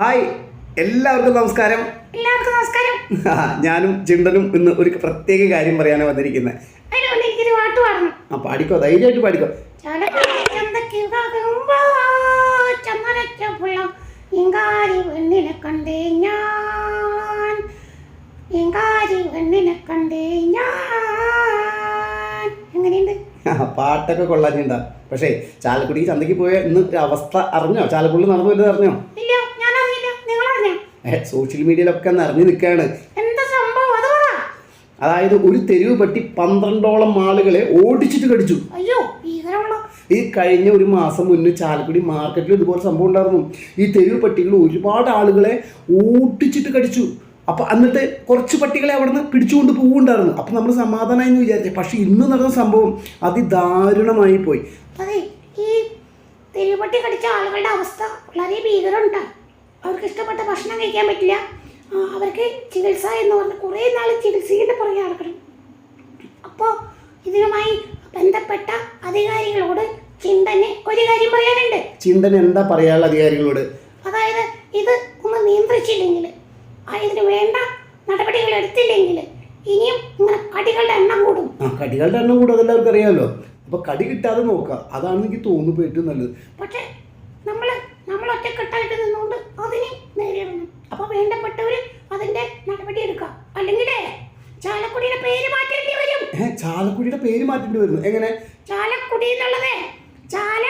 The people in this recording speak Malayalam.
ഹായ് എല്ലാവർക്കും നമസ്കാരം. എല്ലാവർക്കും നമസ്കാരം. ഞാനും ചിണ്ടനും ഇന്ന് ഒരു പ്രത്യേക കാര്യം പറയാനാണ് വന്നിരിക്കുന്നത് ആ പാടിക്കോ ധൈര്യമായിട്ട് പാടിക്കോ. പാട്ടൊക്കെ കൊള്ളാഞ്ഞിണ്ടാ പക്ഷേ ചാലക്കുടി ചന്തയ്ക്ക് പോയ ഇന്ന് അവസ്ഥ അറിഞ്ഞോ? ചാലക്കുടി നടന്നു വരുന്നത് അറിഞ്ഞോ? സോഷ്യൽ മീഡിയയിലൊക്കെ നിറഞ്ഞു നിൽക്കുകയാണ്. എന്താ സംഭവം? അത് അതായത് ഒരു തെരുവ് പട്ടി പന്ത്രണ്ടോളം ആളുകളെ ഓടിച്ചിട്ട് കടിച്ചു. അയ്യോ ഈ കഴിഞ്ഞ ഒരു മാസം മുന്നേ ചാലക്കുടി മാർക്കറ്റിൽ ഇതുപോലെ സംഭവം ഉണ്ടായിരുന്നു. ഈ തെരുവ് പട്ടികൾ ഒരുപാട് ആളുകളെ ഓടിച്ചിട്ട് കടിച്ചു. അപ്പൊ എന്നിട്ട് കുറച്ച് പട്ടികളെ അവിടെ നിന്ന് പിടിച്ചുകൊണ്ട് പോകുന്നുണ്ടായിരുന്നു അപ്പൊ നമ്മൾ സമാധാനമായി എന്ന് വിചാരിച്ചു. പക്ഷെ ഇന്ന് നടന്ന സംഭവം അതിദാരുണമായി പോയി. അതെ ഈ തെരുവട്ടി കടിച്ച ആളുകളുടെ അവസ്ഥ വളരെ ഭീകരമുണ്ട്. അവർക്ക് ഇഷ്ടപ്പെട്ട ഭക്ഷണം കഴിക്കാൻ പറ്റില്ല. അവർക്ക് ചികിത്സ എന്ന് പറഞ്ഞ് കുറേ നാൾ ചികിത്സയുടെ പുറകെ നടക്കണം. അപ്പോൾ ഇതിനുമായി ബന്ധപ്പെട്ട അധികാരികളോട് ചിന്തന് ഒരു കാര്യം പറയാനുണ്ട്. ചിന്തന് എന്താ പറയാനുള്ള അധികാരികളോട്? അതായത് ഇത് ഒന്ന് നിയന്ത്രിച്ചില്ലെങ്കിൽ ഇതിന് വേണ്ട നടപടികൾ എടുത്തില്ലെങ്കിൽ ഇനിയും ഇങ്ങനെ കടികളുടെ എണ്ണം കൂടും. ആ കടികളുടെ എണ്ണം കൂടും അതെല്ലാവർക്കും അറിയാമല്ലോ. അപ്പൊ കടി കിട്ടാതെ നോക്കുക. അതാണ് എനിക്ക് ഏറ്റവും നല്ലത്. പക്ഷേ നടപടി എടുക്കുക അല്ലെങ്കിൽ ചാലക്കുടിയുടെ പേര് മാറ്റേണ്ടി വരും. ചാലക്കുടിയുടെ പേര് മാറ്റേണ്ടി വരും എങ്ങനെ? ചാലക്കുടി എന്നുള്ളത് ചാല